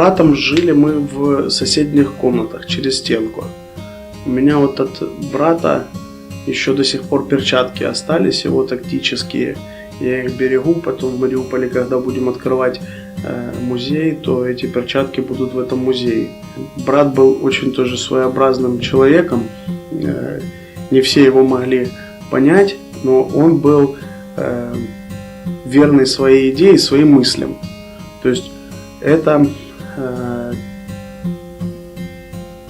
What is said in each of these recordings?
братом, жили мы в соседних комнатах через стенку. У меня вот от брата еще до сих пор перчатки остались, его тактические. Я их берегу, потом в Мариуполе, когда будем открывать э, музей, то эти перчатки будут в этом музее. Брат был очень тоже своеобразным человеком. Э, не все его могли понять, но он был э, верный своей идее, своим мыслям. То есть это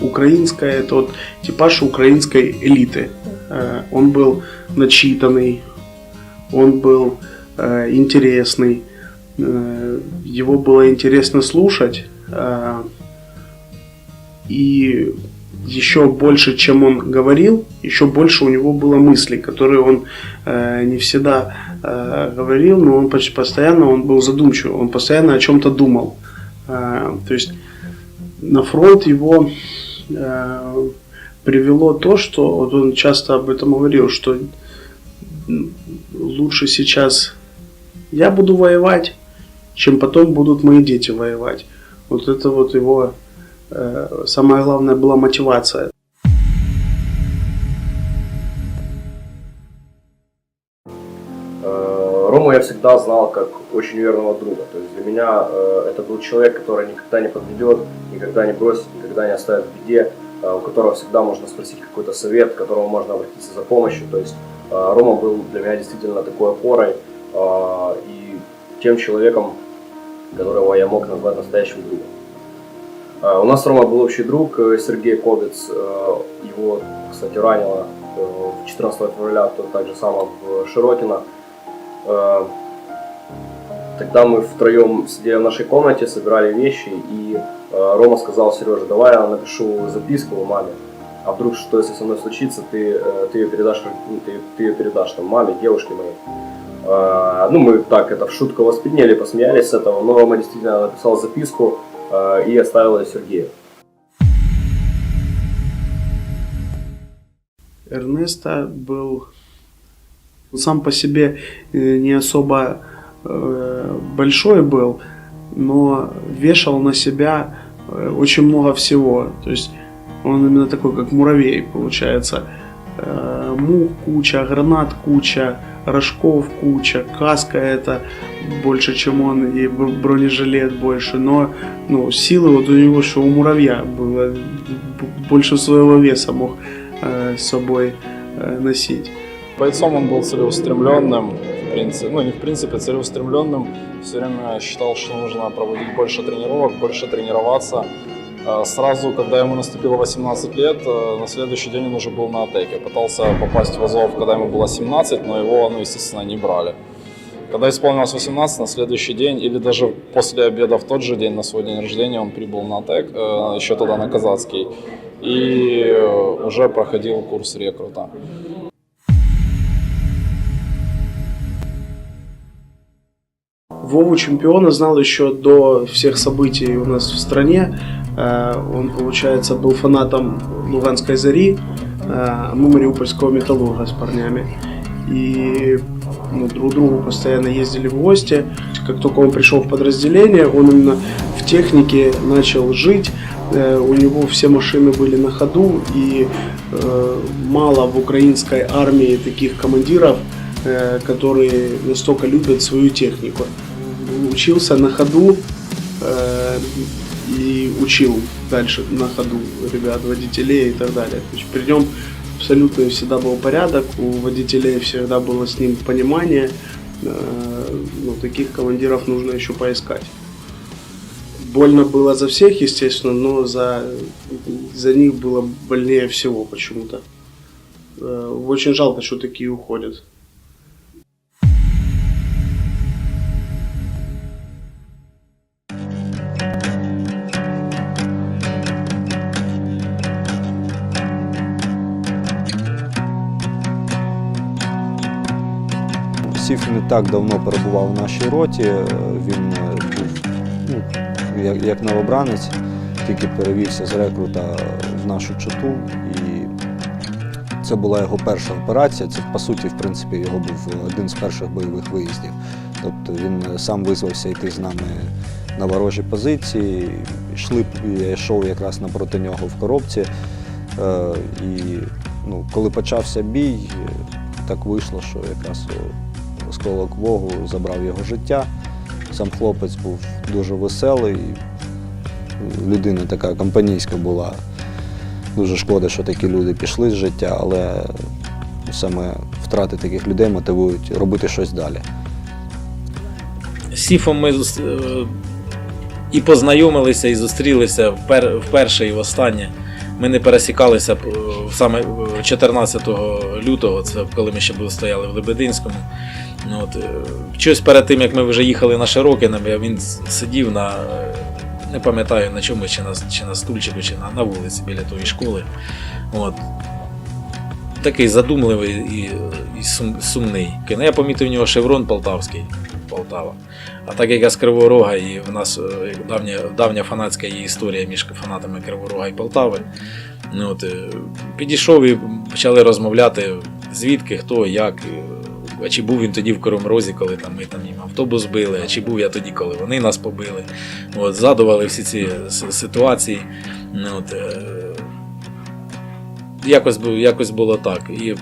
украинская, это вот типаж украинской элиты. Э, он был начитанный, он был э, интересный, э, его было интересно слушать. э, и еще больше, чем он говорил, еще больше у него было мыслей, которые он э, не всегда э, говорил, но он почти постоянно он был задумчив, он постоянно о чем-то думал. Э, то есть на фронт его э, привело то, что вот он часто об этом говорил, что лучше сейчас я буду воевать, чем потом будут мои дети воевать. Вот это вот его э, самая главная была мотивация. Я всегда знал как очень верного друга. То есть для меня э, это был человек, который никогда не подведет, никогда не бросит, никогда не оставит в беде, э, у которого всегда можно спросить какой-то совет, к которому можно обратиться за помощью. То есть э, Рома был для меня действительно такой опорой э, и тем человеком, которого я мог назвать настоящим другом. Э, У нас Рома был общий друг э, Сергей Ковец. Э, Его, кстати, ранило э, 14 февраля, то так же само в Широкино. Э, Тогда мы втроем сидели в нашей комнате, собирали вещи, и э, Рома сказал Сереже, давай я напишу записку маме, а вдруг что если со мной случится, ты, э, ты ее передашь, ну, ты, ты ее передашь там маме, девушке моей. Ну, мы так это в шутку восприняли, посмеялись с этого, но Рома действительно написал записку и оставил ее Сергею. Эрнеста был сам по себе э, не особо э, большой был, но вешал на себя э, очень много всего. То есть он именно такой, как муравей, получается. Мух куча, гранат куча, рожков куча, каска это больше, чем он, и бронежилет больше. Но ну, силы вот у него, что у муравья было, больше своего веса мог с собой носить. Бойцом он был целеустремленным, в принципе, ну не в принципе, целеустремленным. Все время считал, что нужно проводить больше тренировок, больше тренироваться. Э, Сразу, когда ему наступило 18 лет, э, на следующий день он уже был на атаке. Пытался попасть в Азов, когда ему было 17, но его, ну, естественно, не брали. Когда исполнилось 18, на следующий день или даже после обеда в тот же день, на свой день рождения, он прибыл на АТЭК, э, еще тогда на Казацкий, и э, уже проходил курс рекрута. Вову чемпиона знал еще до всех событий у нас в стране. Э, Он, получается, был фанатом Луганской Зари, э, а мы Мариупольского Металлурга с парнями. И ну, друг другу постоянно ездили в гости. Как только он пришел в подразделение, он именно в технике начал жить. Э, У него все машины были на ходу, и мало в украинской армии таких командиров, которые настолько любят свою технику. Учился на ходу э, и учил дальше на ходу ребят, водителей и так далее. То есть при нем абсолютно всегда был порядок, у водителей всегда было с ним понимание. Э, ну, таких командиров нужно еще поискать. Больно было за всех, естественно, но за, за них было больнее всего почему-то. Э, Очень жалко, что такие уходят. Сіф не так давно перебував в нашій роті. е, Він е, був ну, як, як новобранець, тільки перевівся з рекрута в нашу чоту. І це була його перша операція. Це, по суті, в принципі, його був один з перших бойових виїздів. Тобто він сам визвався йти з нами на ворожі позиції. Йшли, я йшов якраз напроти нього в коробці. Е, і ну, коли почався бій, так вийшло, що якраз осколок вогу забрав його життя. Сам хлопець був дуже веселий, людина така компанійська була. Дуже шкода, що такі люди пішли з життя, але саме втрати таких людей мотивують робити щось далі. З Сіфом ми е, і познайомилися, і зустрілися впер, вперше і востаннє. Ми не пересікалися е, саме е, 14 лютого, це коли ми ще стояли в Лебединському. Ну, от, е, щось перед тим, як ми вже їхали на Широкине, він сидів на, е, не пам'ятаю на чому, чи на, чи на стульчику, чи на, на вулиці біля тої школи. От. Такий задумливий і, і сум, сумний. Ну, Я помітив у нього шеврон полтавський. Полтава. А так як я з Кривого Рога, і в нас е, давня, давня фанатська є історія між фанатами Кривого Рога і Полтави. Ну, от, е, підійшов і почали розмовляти, звідки, хто, як. А чи був він тоді в Кривому Розі, коли там, ми там їм автобус били, а чи був я тоді, коли вони нас побили. От, згадували всі ці ситуації. Ну, от, е, якось, якось було так. І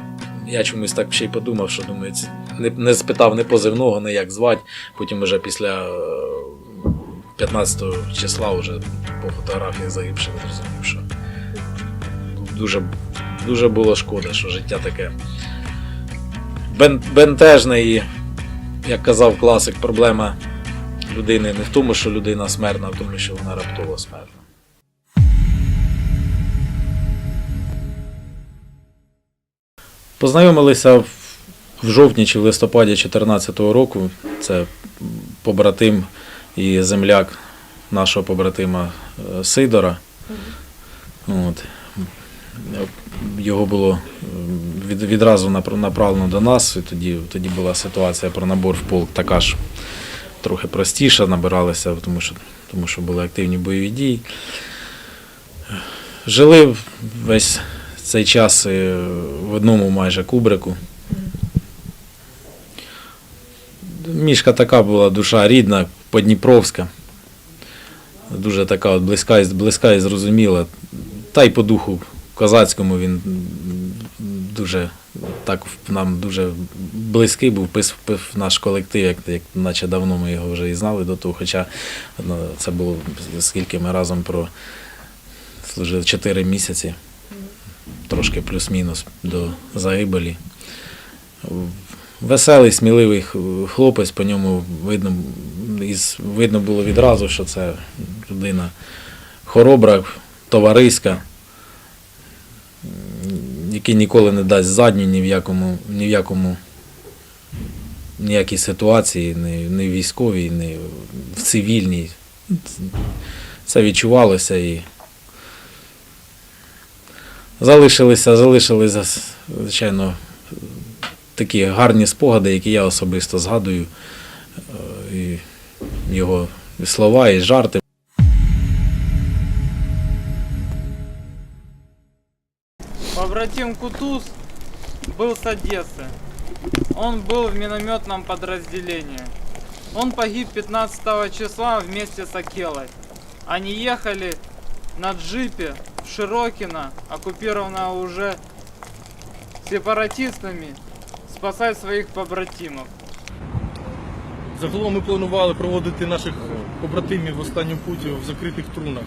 я чомусь так ще й подумав, що ці- не, не спитав не позивного, не як звати. Потім вже після е, 15 числа вже по фотографіях загибших зрозумів, що дуже, дуже було шкода, що життя таке бен, бентежне і, як казав класик, проблема людини не в тому, що людина смертна, а в тому, що вона раптово смертна. Познайомилися в в жовтні чи в листопаді 2014 року. Це побратим і земляк нашого побратима е, Сидора. От. Його було від, відразу направлено до нас. І тоді, тоді була ситуація про набор в полк така ж трохи простіша, набиралися, тому що, тому що були активні бойові дії. Жили весь цей час е, в одному майже кубрику. Мішка така була душа рідна, подніпровська. Дуже така от близька, близька і зрозуміла. Та й по духу козацькому він дуже так нам дуже близький був, пис в наш колектив, як, як наче давно ми його вже і знали до того. Хоча ну, це було скільки ми разом про служили 4 місяці, трошки плюс-мінус до загибелі. Веселий, сміливий хлопець, по ньому видно, із, видно було відразу, що це людина хоробра, товариська, який ніколи не дасть задню ні в якому, ні в якому ніякій ситуації, ні, в військовій, ні в цивільній. Це відчувалося і залишилися, залишилися, звичайно, такі гарні спогади, які я особисто згадую. Е, І його і слова, і жарти. Побратим Кутуз был с Одессы. Он был в минометном подразделении. Он погиб 15 числа вместе с Акелой. Они ехали на джипе в Широкино, оккупированное уже сепаратистами, спасать своих побратимов. Загалом ми планували проводити наших побратимів в останню путь в закритих трунах.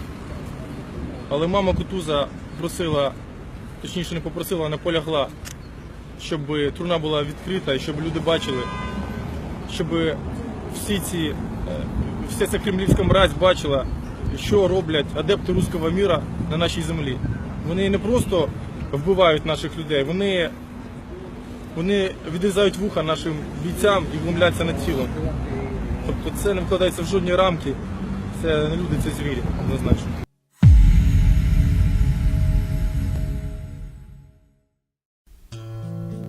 Але мама Кутуза просила, точніше не попросила, а наполягла, щоб труна була відкрита і щоб люди бачили, щоб всі ці, е, вся ця кремлівська мразь бачила, що роблять адепти руського міра на нашій землі. Вони не просто вбивають наших людей, вони, вони відрізають вуха нашим бійцям і вломляться над тілом. Тобто це не вкладається в жодні рамки. Це не люди, це звірі, однозначно.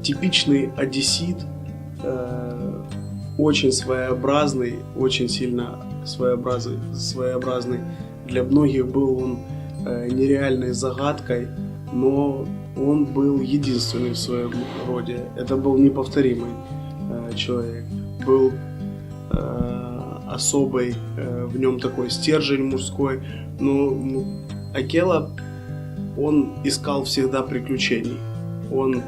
типичный одессит, э, очень своеобразный, очень сильно своеобразный, своеобразный. Для многих был он э, нереальной загадкой, но он был единственный в своем роде. Это был неповторимый э, человек. Был э, особый, э, в нем такой стержень мужской. Но Акела, он искал всегда приключений. Он,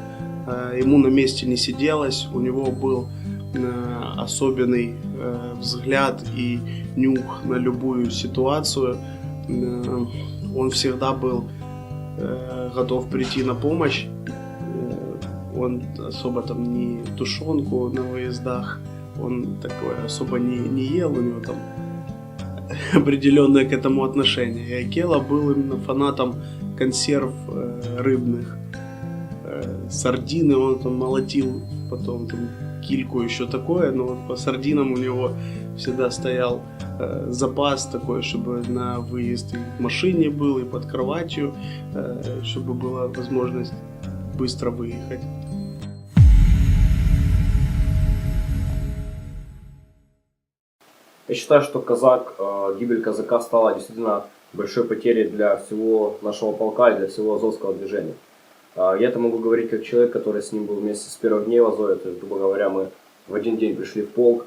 э, ему на месте не сиделось, у него был э, особенный э, взгляд и нюх на любую ситуацию. Э, он всегда был э, готов прийти на помощь. Э, Он особо там не тушенку на выездах, он такой особо не, не ел, у него там определенное к этому отношение. И Акела был именно фанатом консерв э, рыбных. Э, сардины он там молотил, потом там кильку еще такое, но вот по сардинам у него всегда стоял э, запас такой, чтобы на выезд и в машине был, и под кроватью, э, чтобы была возможность быстро выехать. Я считаю, что казак, э, гибель казака стала действительно большой потерей для всего нашего полка и для всего Азовского движения. Я это могу говорить как человек, который с ним был вместе с первых дней в Азове, то есть, грубо говоря, мы в один день пришли в полк,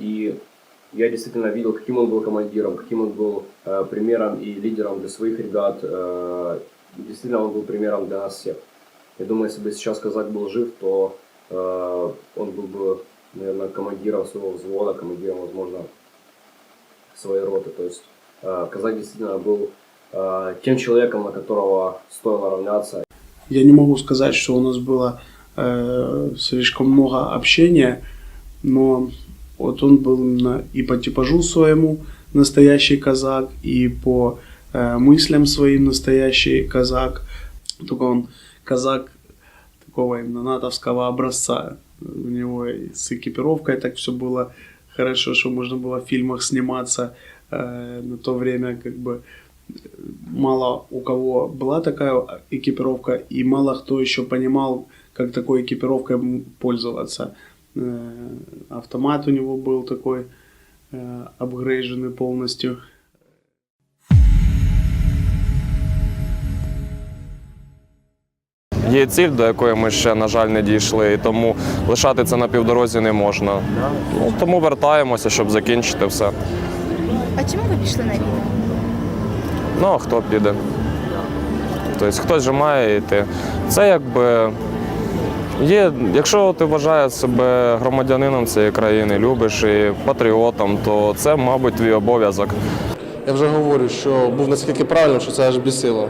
и я действительно видел, каким он был командиром, каким он был э, примером и лидером для своих ребят. э, Действительно, он был примером для нас всех. Я думаю, если бы сейчас казак был жив, то э, он был бы, наверное, командиром своего взвода, командиром, возможно, своей роты. То есть э, казак действительно был э, тем человеком, на которого стоило равняться. Я не могу сказать, что у нас было э, слишком много общения, но вот он был именно и по типажу своему настоящий казак, и по э, мыслям своим настоящий казак. Только он казак такого именно натовского образца. У него и с экипировкой так все было хорошо, что можно было в фильмах сниматься. Э, на то время как бы мало у кого была такая экипировка, и мало кто еще понимал, как такой экипировкой пользоваться. Э, Автомат у него был такой э, апгрейженный полностью. Є ціль, до якої ми ще, на жаль, не дійшли, і тому лишати це на півдорозі не можна. Ну, тому вертаємося, щоб закінчити все. А чому ви пішли на війну? Ну а хто піде? Тобто хтось же має йти. Це якби є, якщо ти вважаєш себе громадянином цієї країни, любиш і патріотом, то це, мабуть, твій обов'язок. Я вже говорю, що був наскільки правильно, що це аж бісило.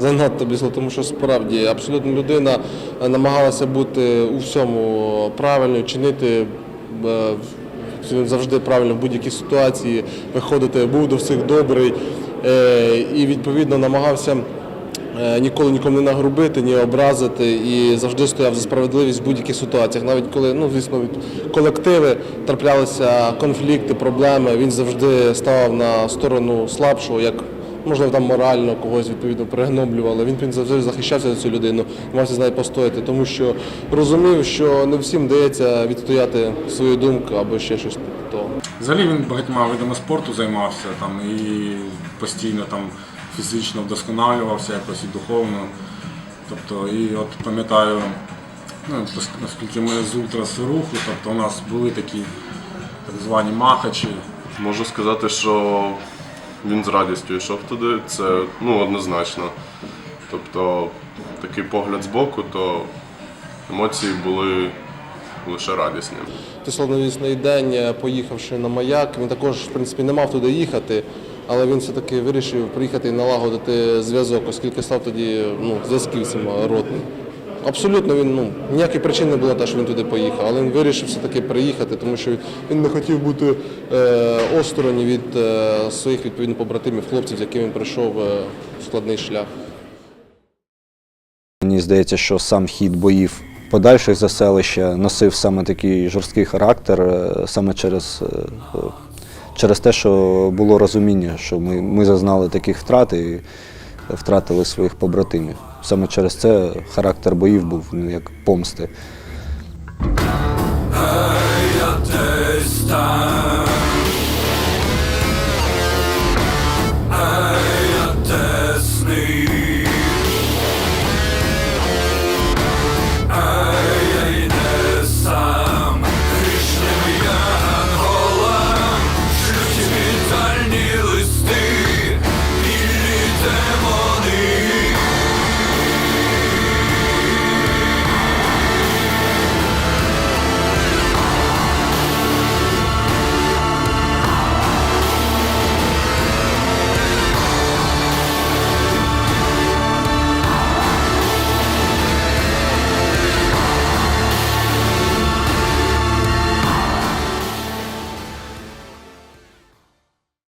Занадто бісило, тому що справді абсолютно людина е, намагалася бути у всьому правильно, чинити е, завжди правильно в будь-якій ситуації, виходити, був до всіх добрий е, і відповідно намагався. Е, Ніколи нікому не нагрубити, ні образити і завжди стояв за справедливість в будь-яких ситуаціях. Навіть коли, ну звісно, від колективи траплялися конфлікти, проблеми, він завжди ставав на сторону слабшого, як можливо там морально когось відповідно пригноблювали. Він, завжди захищався за цю людину, намагався з нею постояти, тому що розумів, що не всім вдається відстояти свою думку або ще щось того. Взагалі він багатьма видами спорту займався там і постійно там фізично вдосконалювався якось і духовно. Тобто, і от пам'ятаю, ну, наскільки ми з ультрас руху, тобто у нас були такі так звані махачі. Можу сказати, що він з радістю йшов туди, це ну, однозначно. Тобто такий погляд збоку, то емоції були лише радісні. Той славнозвісний день, е, поїхавши на маяк, він також в принципі не мав туди їхати, але він все-таки вирішив приїхати і налагодити зв'язок, оскільки став тоді ну, зв'язківцем ротним. Абсолютно він ну ніякої причини не було те, що він туди поїхав, але він вирішив все-таки приїхати, тому що він не хотів бути е, осторонь від е, своїх відповідно побратимів, хлопців, з якими він пройшов е, складний шлях. Мені здається, що сам хід боїв подальших за селища носив саме такий жорсткий характер, е, саме через, е, через те, що було розуміння, що ми, ми зазнали таких втрат і втратили своїх побратимів. Саме через це характер боїв був ну, як помсти. Там